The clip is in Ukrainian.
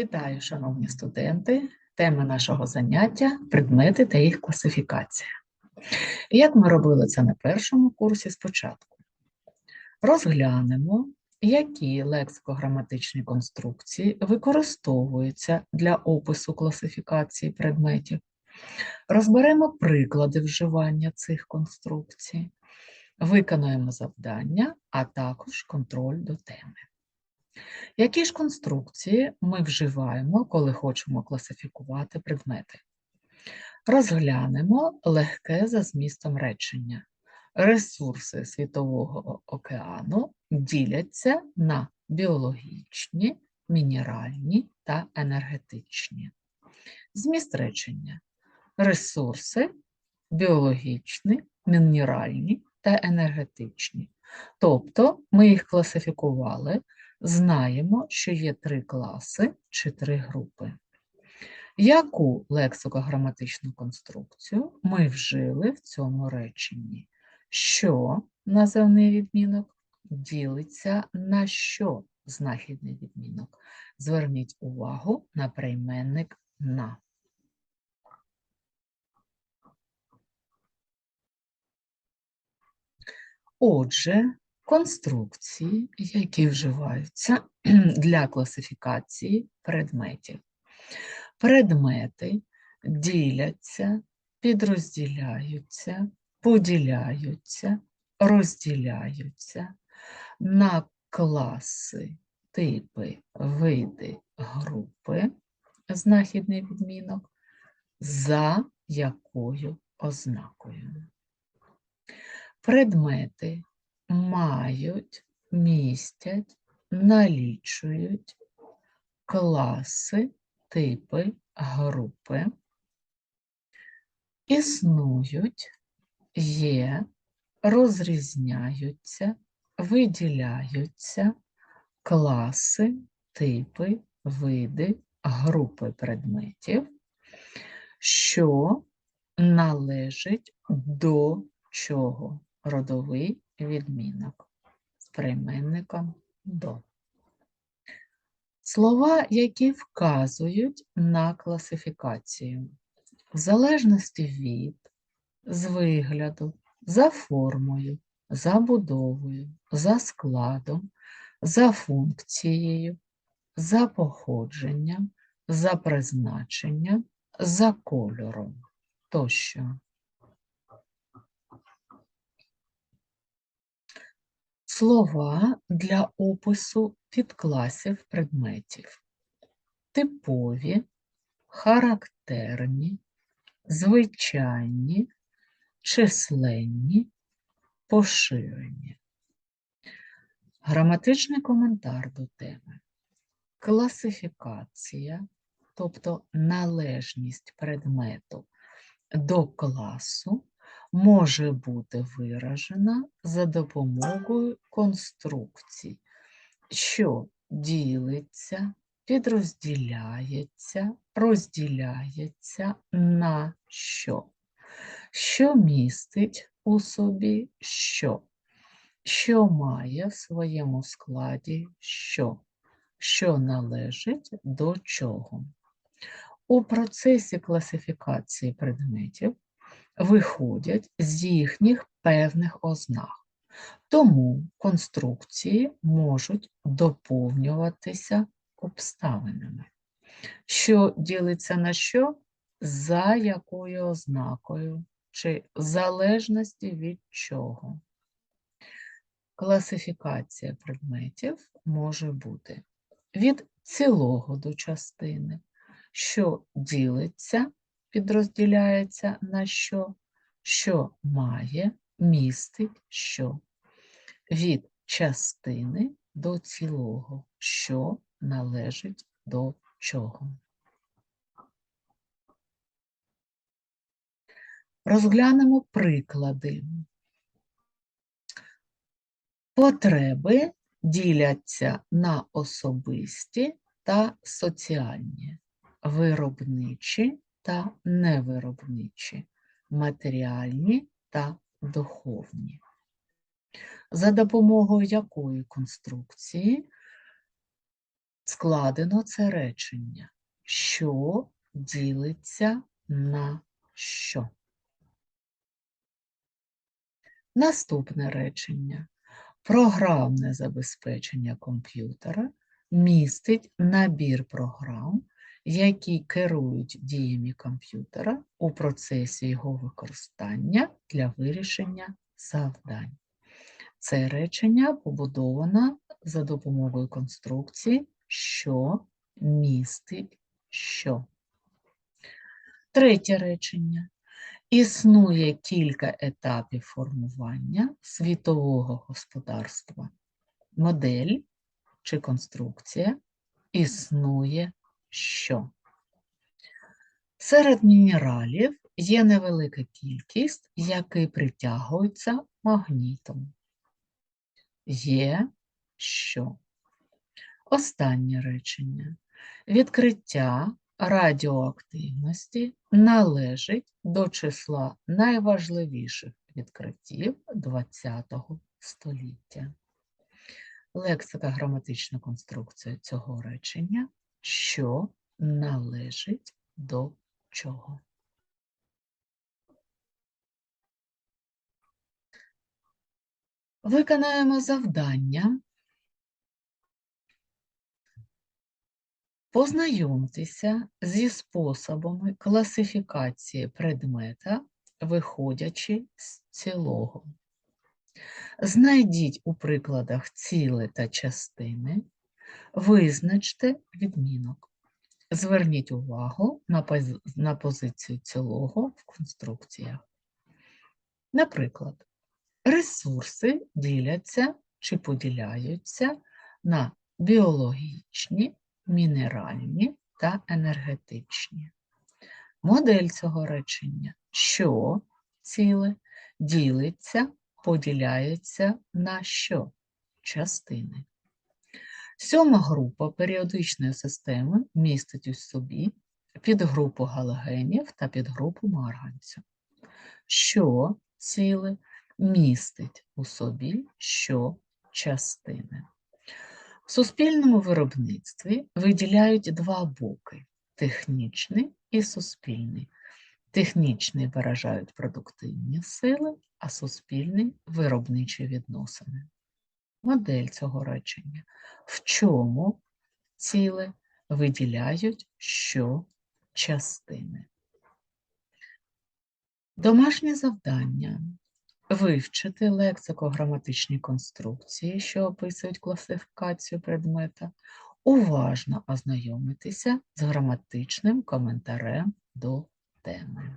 Вітаю, шановні студенти! Тема нашого заняття предмети та їх класифікація. Як ми робили це на першому курсі спочатку? Розглянемо, які лексико-граматичні конструкції використовуються для опису класифікації предметів. Розберемо приклади вживання цих конструкцій, виконаємо завдання, а також контроль до теми. Які ж конструкції ми вживаємо, коли хочемо класифікувати предмети? Розглянемо легке за змістом речення. Ресурси Світового океану діляться на біологічні, мінеральні та енергетичні. Зміст речення. Ресурси біологічні, мінеральні та енергетичні. Тобто ми їх класифікували знаємо, що є три класи чи три групи. Яку лексико-граматичну конструкцію ми вжили в цьому реченні? Що називний відмінок ділиться на що знахідний відмінок? Зверніть увагу на прийменник на. Отже, конструкції, які вживаються для класифікації предметів. Предмети діляться, підрозділяються, поділяються, розділяються на класи, типи, види, групи, знахідний відмінок, за якою ознакою. Предмети мають, містять, налічують класи, типи, групи, існують, є, розрізняються, виділяються класи, типи, види, групи предметів, що належить до чого? Родовий відмінок з прийменником до. Слова, які вказують на класифікацію, в залежності від, з вигляду, за формою, за будовою, за складом, за функцією, за походженням, за призначенням, за кольором тощо. Слова для опису підкласів предметів. Типові, характерні, звичайні, численні, поширені. Граматичний коментар до теми. Класифікація, тобто належність предмету до класу, може бути виражена за допомогою конструкцій, що ділиться, підрозділяється, розділяється на що, що містить у собі що, що має в своєму складі що, що належить до чого. У процесі класифікації предметів виходять з їхніх певних ознак. Тому конструкції можуть доповнюватися обставинами. Що ділиться на що? За якою ознакою, чи в залежності від чого. Класифікація предметів може бути від цілого до частини, що ділиться підрозділяється на що, що має, містить що. Від частини до цілого, що належить до чого. Розглянемо приклади. Потреби діляться на особисті та соціальні, виробничі та невиробничі, матеріальні та духовні. За допомогою якої конструкції складено це речення, що ділиться на що. Наступне речення. Програмне забезпечення комп'ютера містить набір програм, які керують діями комп'ютера у процесі його використання для вирішення завдань. Це речення побудовано за допомогою конструкції, що містить що. Третє речення. Існує кілька етапів формування світового господарства. Модель чи конструкція існує що. Серед мінералів є невелика кількість, які притягуються магнітом. Є що. Останнє речення. Відкриття радіоактивності належить до числа найважливіших відкриттів ХХ століття. Лексика граматична конструкція цього речення, що належить до чого. Виконаємо завдання. Познайомтеся зі способами класифікації предмета, виходячи з цілого. Знайдіть у прикладах ціли та частини, визначте відмінок. Зверніть увагу на, пози... на позицію цілого в конструкціях. Наприклад, ресурси діляться чи поділяються на біологічні, мінеральні та енергетичні. Модель цього речення, що ціле ділиться, поділяється на що частини. Сьома група періодичної системи містить у собі підгрупу галогенів та підгрупу марганцю. Що ціле містить у собі що частини. В суспільному виробництві виділяють два боки технічний і суспільний. Технічний виражають продуктивні сили, а суспільний виробничі відносини. Модель цього речення. В чому ціле виділяють що частини. Домашнє завдання вивчити лексико-граматичні конструкції, що описують класифікацію предмета, уважно ознайомитися з граматичним коментарем до теми.